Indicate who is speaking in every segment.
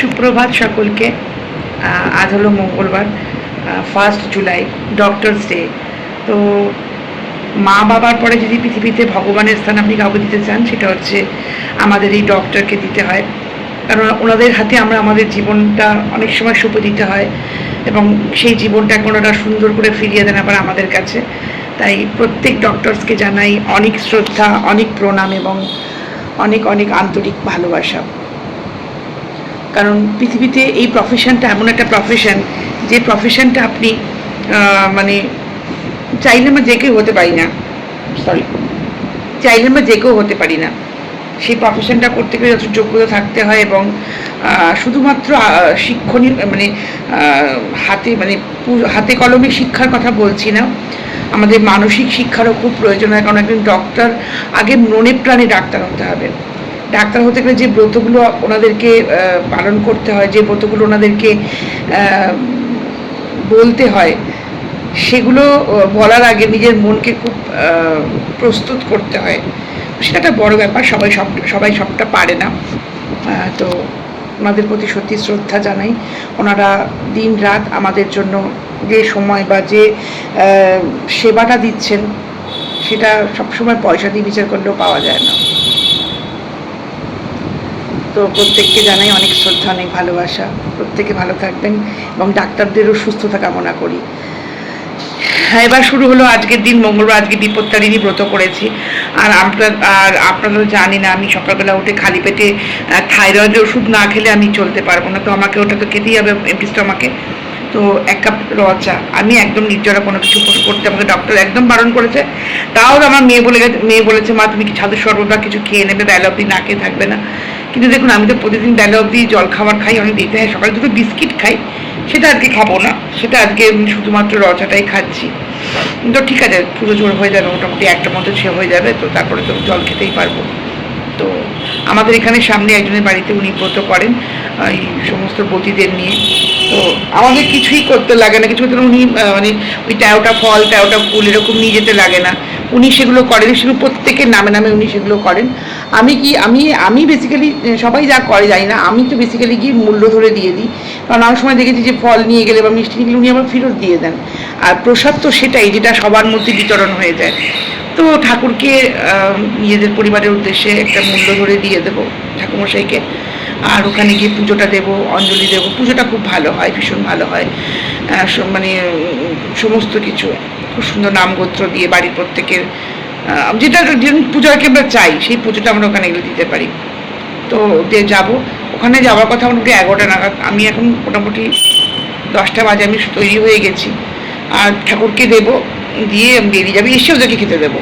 Speaker 1: সুপ্রভাত সকলকে আজ হলো মঙ্গলবার ফার্স্ট জুলাই ডক্টরস ডে তো মা বাবার পরে যদি পৃথিবীতে ভগবানের স্থান আপনি কাউকে দিতে চান, সেটা হচ্ছে আমাদের এই ডক্টরকে দিতে হয়। কারণ ওনাদের হাতে আমরা আমাদের জীবনটা অনেক সময় সুপে দিতে হয় এবং সেই জীবনটাকে ওনারা সুন্দর করে ফিরিয়ে দেন আবার আমাদের কাছে। তাই প্রত্যেক ডক্টরসকে জানাই অনেক শ্রদ্ধা, অনেক প্রণাম এবং অনেক অনেক আন্তরিক ভালোবাসা। কারণ পৃথিবীতে এই প্রফেশনটা এমন একটা প্রফেশন যে প্রফেশনটা আপনি মানে চাইলে আমরা যে কেউ হতে পারি না। সরি চাইলে আমরা যে কেউ হতে পারি না। সেই প্রফেশনটা করতে গেলে যথেষ্ট যোগ্যতা থাকতে হয় এবং শুধুমাত্র শিক্ষণীয় মানে হাতে মানে হাতে কলমে শিক্ষার কথা বলছি না। আমাদের মানসিক শিক্ষারও খুব প্রয়োজন হয় কারণ একজন ডক্টর আগে মনে প্রাণে ডাক্তার হতে হবে। ডাক্তার হতে গেলে যে ব্রতগুলো ওনাদেরকে পালন করতে হয়, যে ব্রতগুলো ওনাদেরকে বলতে হয়, সেগুলো বলার আগে নিজের মনকে খুব প্রস্তুত করতে হয়। সেটা একটা বড় ব্যাপার, সবাই সব, সবাই সবটা পারে না। তো ওনাদের প্রতি সত্যি শ্রদ্ধা জানাই। ওনারা দিন রাত আমাদের জন্য যে সময় বা যে সেবাটা দিচ্ছেন, সেটা সবসময় পয়সা দিয়ে বিচার করলেও পাওয়া যায় না। তো প্রত্যেককে জানাই অনেক শ্রদ্ধা, অনেক ভালোবাসা। প্রত্যেকে ভালো থাকবেন এবং ডাক্তারদেরও সুস্থতা কামনা করি। হ্যাঁ এবার শুরু হলো আজকের দিন, মঙ্গলবার আজকে বিপত্তারিণী ব্রত করেছি। আর আপনার আর আপনারা জানি না, আমি সকালবেলা উঠে খালি পেটে থাইরয়েড ওষুধ না খেলে আমি চলতে পারব না। তো আমাকে ওটা তো খেতেই হবে এমপিসটা স্টমাকে। তো এক কাপ র চা আমি একদম নির্জরা কোনো কিছু করতে আমাকে ডক্টর একদম বারণ করেছে। তাও আমার মেয়ে বলে গেছে মেয়ে বলেছে, মা, তুমি কি ছাদের শরবত বা কিছু খেয়ে নেবে? বেলা অবধি না খেয়ে থাকবে না। কিন্তু দেখুন, আমি তো প্রতিদিন বেলা অবধি জল খাবার খাই, অনেক দিতে হয় সকালে দুটো বিস্কিট খাই। সেটা আজকে খাব না। সেটা আজকে শুধুমাত্র রচাটাই খাচ্ছি। তো ঠিক আছে, পুজো জোর হয়ে যাবে, মোটামুটি একটা মতো সে হয়ে যাবে, তো তারপরে তো জল খেতেই পারব। তো আমাদের এখানে সামনে একজনের বাড়িতে উনি ব্রত করেন এই সমস্ত বতীদের নিয়ে। তো আমাদের কিছুই করতে লাগে না। কিছু করতে উনি মানে ওই তেরোটা ফল তেরোটা ফুল এরকম নিয়ে যেতে লাগে না। উনি সেগুলো করেন, সেগুলো প্রত্যেকের নামে নামে উনি সেগুলো করেন। আমি কি, আমি আমি বেসিক্যালি সবাই যা করে জানি না, আমি তো বেসিক্যালি গিয়ে মূল্য ধরে দিয়ে দিই। কারণ অনেক সময় দেখেছি যে ফল নিয়ে গেলে বা মিষ্টি নিয়ে গেলে উনি আবার ফেরত দিয়ে দেন। আর প্রসাদ তো সেটাই, যেটা সবার মধ্যে বিতরণ হয়ে যায়। তো ঠাকুরকে নিজেদের পরিবারের উদ্দেশ্যে একটা মূল্য ধরে দিয়ে দেবো ঠাকুরমশাইকে। আর ওখানে গিয়ে পুজোটা দেব, অঞ্জলি দেব। পুজোটা খুব ভালো হয়, ভীষণ ভালো হয়। মানে সমস্ত কিছু। খুব সুন্দর নামগোত্র দিয়ে বাড়ির প্রত্যেকের যেটা পুজোকে আমরা চাই, সেই পুজোটা আমরা ওখানে গেলে দিতে পারি। তো দিয়ে যাব। ওখানে যাওয়ার কথা মোটামুটি এগারোটা নাগাদ, আমি এখন মোটামুটি দশটা বাজে, আমি তৈরি হয়ে গেছি। আর ঠাকুরকে দেব। দিয়ে বেরিয়ে যাবে এসে ওদেরকে খেতে দেবো।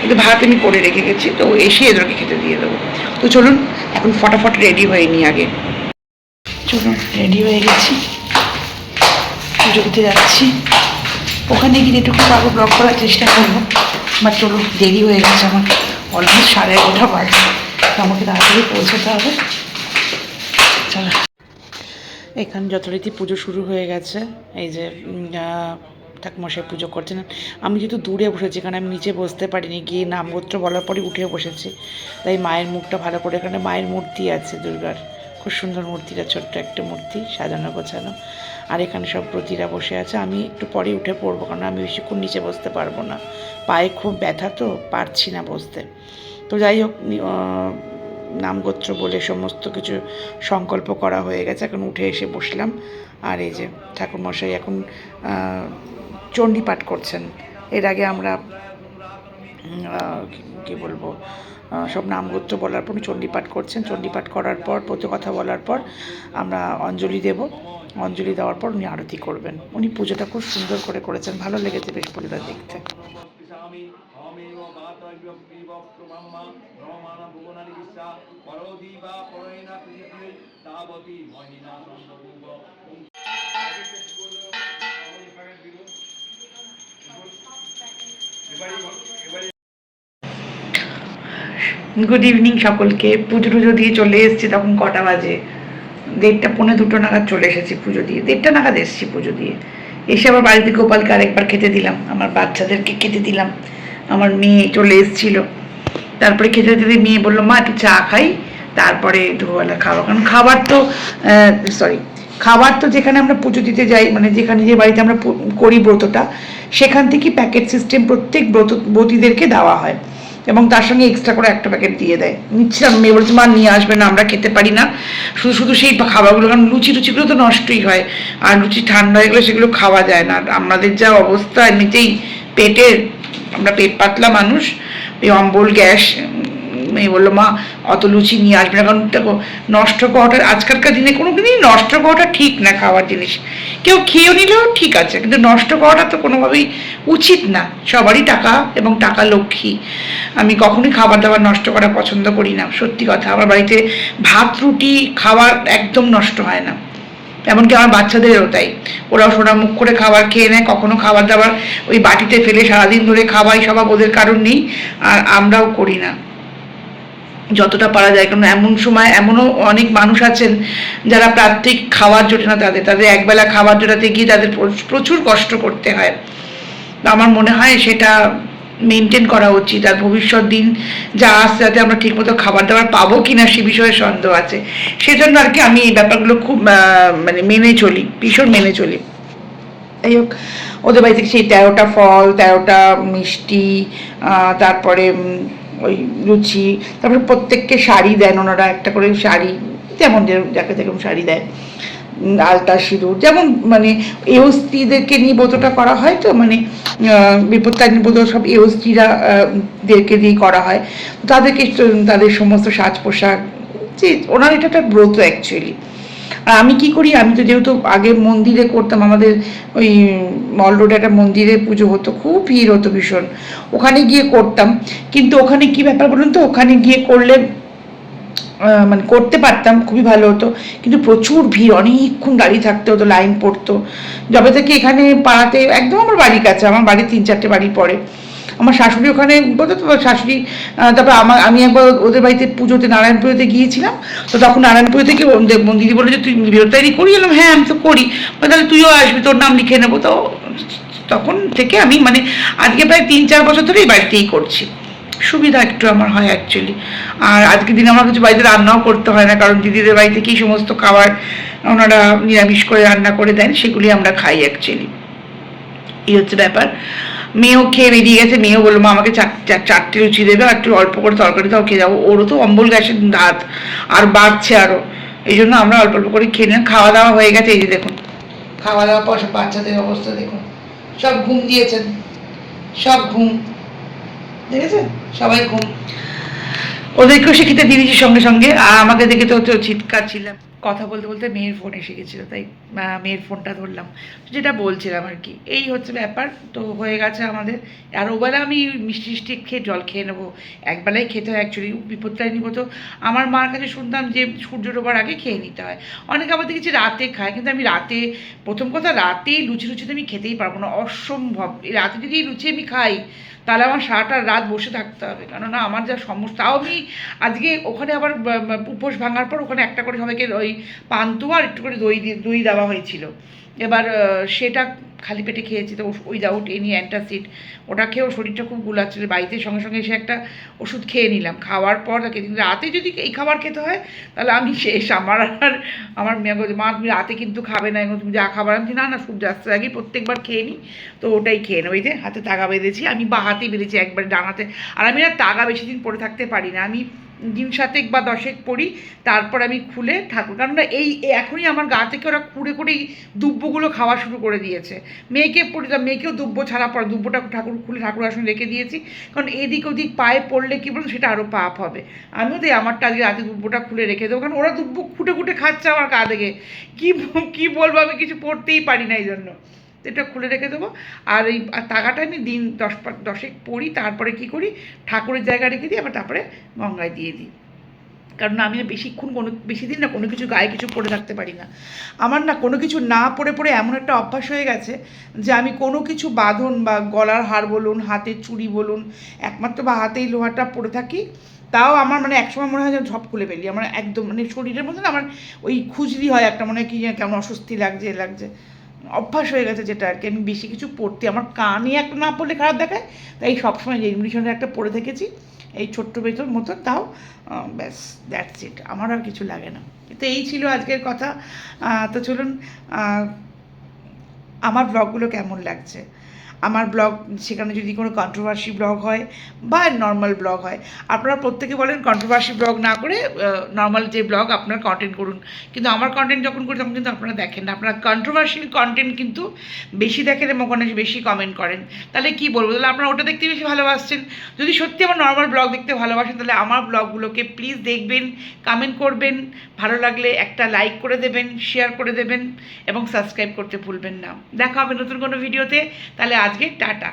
Speaker 1: কিন্তু ভাত আমি করে রেখে গেছি, তো এসে এদেরকে খেতে দিয়ে দেবো। তো চলুন, এখন ফটাফট রেডি হয়ে নিই আগে। চলুন রেডি হয়ে গেছি। পুজো দিতে যাচ্ছি। ওখানে গিয়ে একটু আগে ব্লক করার চেষ্টা করব। বাট চলুন, দেরি হয়ে গেছে আমার। অলমোস্ট সাড়ে এগারোটা বাজে। তো আমাকে তাড়াতাড়ি পৌঁছাতে হবে। চলো। এখানে যথারীতি পুজো শুরু হয়ে গেছে। এই যে ঠাকুমশাই পুজো করছেন। আমি যেহেতু দূরে বসেছি কারণ আমি নিচে বসতে পারিনি, গিয়ে নামগোত্র বলার পরে উঠে বসেছি। তাই মায়ের মুখটা ভালো করে এখানে মায়ের মূর্তি আছে দুর্গার। খুব সুন্দর মূর্তিটা, ছোট্ট একটা মূর্তি, সাজানো গোছানো। আর এখানে সব প্রতিরা বসে আছে। আমি একটু পরে উঠে পড়ব, কারণ আমি বেশিক্ষণ নিচে বসতে পারব না। পায়ে খুব ব্যথা তো, পারছি না বসতে। তো যাই হোক নামগোত্র বলে সমস্ত কিছু সংকল্প করা হয়ে গেছে। এখন উঠে এসে বসলাম। আর এই যে ঠাকুরমশাই এখন আহ, চণ্ডী পাঠ করছেন। এর আগে আমরা কি- বলব সব নামগোত্র বলার পর উনি চণ্ডী পাঠ করছেন। চণ্ডী পাঠ করার পর প্রতি কথা বলার পর আমরা অঞ্জলি দেব। অঞ্জলি দেওয়ার পর উনি আরতি করবেন। উনি পুজোটা খুব সুন্দর করে করেছেন। ভালো লেগেছে বেশ পুজোটা দেখতে। গুড ইভিনিং সকলকে। পুজো টুজো দিয়ে চলে এসেছি তখন কটা বাজে? দেড়টা, পৌনে দুটো নাগাদ চলে এসেছি পুজো দিয়ে। দেড়টা নাগাদ এসেছি পুজো দিয়ে। এসে আবার বাড়িতে গোপালকে আরেকবার খেতে দিলাম। আমার বাচ্চাদেরকে খেতে দিলাম। আমার মেয়ে চলে এসেছিল। তারপরে খেতে খেতে মেয়ে বলল, মা, একটু চা খাই। তারপরে দুবেলা খাওয়া। কারণ খাবার তো সরি খাবার তো যেখানে আমরা পুজো দিতে যাই মানে যেখানে যে বাড়িতে আমরা করি ব্রতটা সেখান থেকে প্যাকেট সিস্টেম প্রত্যেক ব্রত ব্রতীদেরকে দেওয়া হয়। এবং তার সঙ্গে এক্সট্রা করে একটা প্যাকেট দিয়ে দেয়। নিচ্ছিলাম মেয়ে বলছে, মা, নিয়ে আসবে না, আমরা খেতে পারি না। শুধু শুধু সেই খাবারগুলো, কারণ লুচি টুচিগুলো তো নষ্টই হয়। আর লুচি ঠান্ডা হয়ে গেলে সেগুলো খাওয়া যায় না। আর আমাদের যা অবস্থা, এমনিতেই পেটের, আমরা পেট পাতলা মানুষ, এই অম্বল, গ্যাস মেয়ে বলল, মা, অত লুচি নিয়ে আসবে না। কারণ দেখো, নষ্ট করাটা, আজকালকার দিনে কোনো দিনই নষ্ট করাটা ঠিক না খাওয়ার জিনিস। কেউ খেয়েও নিলেও ঠিক আছে, কিন্তু নষ্ট করাটা তো কোনোভাবেই উচিত না। সবারই টাকা এবং টাকা লক্ষ্মী। আমি কখনোই খাবার দাবার নষ্ট করা পছন্দ করি না, সত্যি কথা। আমার বাড়িতে ভাত, রুটি খাবার একদম নষ্ট হয় না। এমনকি আমার বাচ্চাদেরও তাই। ওরাও সোনা মুখ করে খাবার খেয়ে নেয়, কখনো খাবার দাবার ওই বাটিতে ফেলে সারাদিন ধরে খাওয়াই সবাব ওদের কারণ নেই, আর আমরাও করি না। যতটা পারা যায়, কারণ এমন সময় এমনও অনেক মানুষ আছেন যারা প্রাত্যিক খাবার জোটে না তাদের। তাদের একবেলা খাবার জোটাতে গিয়ে তাদের প্র- প্রচুর কষ্ট করতে হয়। আমার মনে হয় সেটা মেনটেন করা উচিত। আর ভবিষ্যৎ দিন যা আসছে যাতে আমরা ঠিকমতো খাবার দাবার পাবো কি না সে বিষয়ে সন্দেহ আছে। সেজন্য আর কি আমি এই ব্যাপারগুলো খুব মানে মেনে চলি, ভীষণ মেনে চলি। যাই হোক, ওদের বাড়ি থেকে সেই তেরোটা ফল, তেরোটা মিষ্টি তারপরে ওই লুচি, তারপরে প্রত্যেককে শাড়ি দেন ওনারা, একটা করে শাড়ি, যেমন যাকে যেরকম শাড়ি দেয় আলতা, সিঁদুর, যেমন মানে এও স্ত্রীদেরকে নিয়ে ব্রতটা করা হয় তো মানে বিপত্তারিণী ব্রত সব এও স্ত্রীরা দেরকে দিয়ে করা হয়। তাদেরকে, তাদের সমস্ত সাজ পোশাক, যে, ওনার এটা একটা ব্রত অ্যাকচুয়ালি আর আমি কি করি? আমি তো যেহেতু আগে মন্দিরে করতাম, আমাদের ওই মল রোডে একটা মন্দিরে পুজো হতো, খুব ভিড় হতো ভীষণ। ওখানে গিয়ে করতাম। কিন্তু ওখানে কি ব্যাপার বলুন তো? ওখানে গিয়ে করলে মানে করতে পারতাম, খুবই ভালো হতো। কিন্তু প্রচুর ভিড়, অনেকক্ষণ দাঁড়িয়ে থাকতে হতো, লাইন পড়তো। যবে থেকে এখানে পাড়াতে, একদম আমার বাড়ির কাছে, আমার বাড়ির তিন চারটে বাড়ি পড়ে। আমার শাশুড়ি ওখানে, বলতো তো শাশুড়ি তারপর আমার, আমি একবার ওদের বাড়িতে পুজোতে নারায়ণপুরেতে গিয়েছিলাম, তো তখন নারায়ণপুরে থেকে দিদি বলে যে, তুই বিরতারি করি? এলাম হ্যাঁ আমি তো করি। তাহলে তুইও আসবি, তোর নাম লিখে নেব। তো তখন থেকে আমি মানে আজকে প্রায় তিন চার বছর ধরে এই বাড়িতেই করছি। সুবিধা একটু আমার হয় অ্যাকচুয়ালি আর আজকের দিনে আমার কিছু বাড়িতে রান্নাও করতে হয় না, কারণ দিদিদের বাড়ি থেকেই সমস্ত খাবার ওনারা নিরামিষ করে রান্না করে দেন, সেগুলি আমরা খাই অ্যাকচুয়ালি এই হচ্ছে ব্যাপার। মেয়েও খেয়ে বেরিয়ে গেছে মেয়েও বলল মা আমাকে চার- চার- চারটে লুচি দেবে আর একটু অল্প করে তরকারি তাও খেয়ে যাব ওরও তো অম্বল গ্যাসের ধাত আর বাড়ছে আরও। এই জন্য আমরা অল্প অল্প করে খেয়ে নিলাম। খাওয়া দাওয়া হয়ে গেছে এই যে দেখুন। খাওয়া দাওয়ার পর সব বাচ্চাদের অবস্থা দেখুন। সব ঘুম দিয়েছেন। সব ঘুম। দেখেছেন? সবাই ঘুম। ওদেরকেও শিখিতে দিয়ে দিয়েছি সঙ্গে সঙ্গে আর আমাকে দেখে তো তো চিৎকার ছিলাম কথা বলতে বলতে মেয়ের ফোন এসে গেছিল, তাই মেয়ের ফোনটা ধরলাম। যেটা বলছিলাম আর কি, এই হচ্ছে ব্যাপার। তো হয়ে গেছে আমাদের, আর ওবেলা আমি মিষ্টি মিষ্টি খেয়ে জল খেয়ে নেব। একবেলায় খেতে হয় অ্যাকচুয়ালি বিপদটাই নিব তো। আমার মার কাছে শুনতাম যে সূর্য ডোবার আগে খেয়ে নিতে হয়। অনেকে আবার দেখেছি রাতে খায়, কিন্তু আমি রাতে, প্রথম কথা রাতে লুচি লুচি তো আমি খেতেই পারব না, অসম্ভব। রাতে যদি লুচি আমি খাই তাহলে আমার সারাটা রাত বসে থাকতে হবে। কেননা আমার যা সমস্যা, তাও আমি আজকে ওখানে আবার উপোস ভাঙার পর ওখানে একটা করে সবাইকে ওই পান্তুয়া আর একটু করে দই দিয়ে, দই দেওয়া হয়েছিল। এবার সেটা খালি পেটে খেয়েছি, তো উইদাউট এনি অ্যান্টাসিড ওটা খেয়েও শরীরটা খুব গুলাচ্ছিল। বাড়িতে সঙ্গে সঙ্গে এসে একটা ওষুধ খেয়ে নিলাম। খাওয়ার পর তাকে রাতে যদি এই খাবার খেতে হয়, তাহলে আমি শেষ। আমার আর, আমার মেয়ে বলছে, মা, তুমি রাতে কিন্তু খাবে না। তুমি যা খাবার। আমি না না সূর্যাস্তের আগেই প্রত্যেকবার খেয়ে নিই তো ওটাই খেয়ে নেব। এই যে হাতে তাগা বেঁধেছি। আমি বা হাতে বেঁধেছি একবারে ডানাতে। আর আমি না তাগা বেশি দিন পরে থাকতে পারি না। আমি দিন সাতেক বা দশেক পড়ি, তারপর আমি খুলে ঠাকুর কারণ এই এখনই আমার গা থেকে ওরা কুড়ে কুড়েই দুব্বগুলো খাওয়া শুরু করে দিয়েছে। মেয়েকে পড়িলাম মেয়েকেও দুব্ব ছাড়া পর দুব্বটা ঠাকুর খুলে ঠাকুর আসনে রেখে দিয়েছি। কারণ এদিক ওদিক পায়ে পড়লে কি বলুন, সেটা আরও পাপ হবে। আমিও তো আমারটা আজকে রাতে দুব্বটা খুলে রেখে দেবো। কারণ ওরা দুব্ব খুঁটে খুঁটে খাচ্ছে আমার গা থেকে। কী কী বলব আমি কিছু পড়তেই পারি না এই জন্য এটা খুলে রেখে দেবো। আর এই টাকাটা আমি দিন দশ দশেক পড়ি তারপরে কি করি? ঠাকুরের জায়গায় রেখে দিই আবার তারপরে গঙ্গায় দিয়ে দিই। কারণ আমি বেশিক্ষণ কোনো বেশি দিন না কোনো কিছু গায়ে কিছু পরে থাকতে পারি না। আমার না কোনো কিছু না পরে পরে এমন একটা অভ্যাস হয়ে গেছে যে আমি কোনো কিছু বাঁধন বা গলার হার বলুন হাতের চুড়ি বলুন, একমাত্র বা হাতেই লোহাটা পরে থাকি, তাও আমার মানে একসময় মনে হয় যেন ঝপ খুলে ফেলি। আমার একদম মানে শরীরের মধ্যে না আমার ওই খুজলি হয় একটা, মনে হয় কি কেমন অস্বস্তি লাগছে লাগছে। অভ্যাস হয়ে গেছে যেটা আর কি। আমি বেশি কিছু পড়তে, আমার কানে একটা না পড়লে খারাপ দেখায়, তাই সবসময় যে ইংলিশনের একটা পড়ে থেকেছি, এই ছোট্ট বেতন মতন তাও ব্যাস দ্যাটস ইট আমার আর কিছু লাগে না। তো এই ছিল আজকের কথা। তো চলুন আমার ব্লগগুলো কেমন লাগছে? আমার ব্লগ সেখানে যদি কোনো কন্ট্রোভার্সি ব্লগ হয় বা নর্মাল ব্লগ হয়, আপনারা প্রত্যেকে বলেন কন্ট্রোভার্সি ব্লগ না করে নর্মাল যে ব্লগ আপনার কন্টেন্ট করুন। কিন্তু আমার কন্টেন্ট যখন করি তখন কিন্তু আপনারা দেখেন না। আপনারা কন্ট্রোভার্সিয়াল কন্টেন্ট কিন্তু বেশি দেখেন এবং ওখানে বেশি কমেন্ট করেন। তাহলে কি বলব? তাহলে আপনারা ওটা দেখতে বেশি ভালোবাসছেন। যদি সত্যি আমার নর্মাল ব্লগ দেখতে ভালোবাসেন, তাহলে আমার ব্লগগুলোকে প্লিজ দেখবেন কমেন্ট করবেন। ভালো লাগলে একটা লাইক করে দেবেন শেয়ার করে দেবেন এবং সাবস্ক্রাইব করতে ভুলবেন না। দেখা হবে নতুন কোনো ভিডিওতে তাহলে আজকে টাটা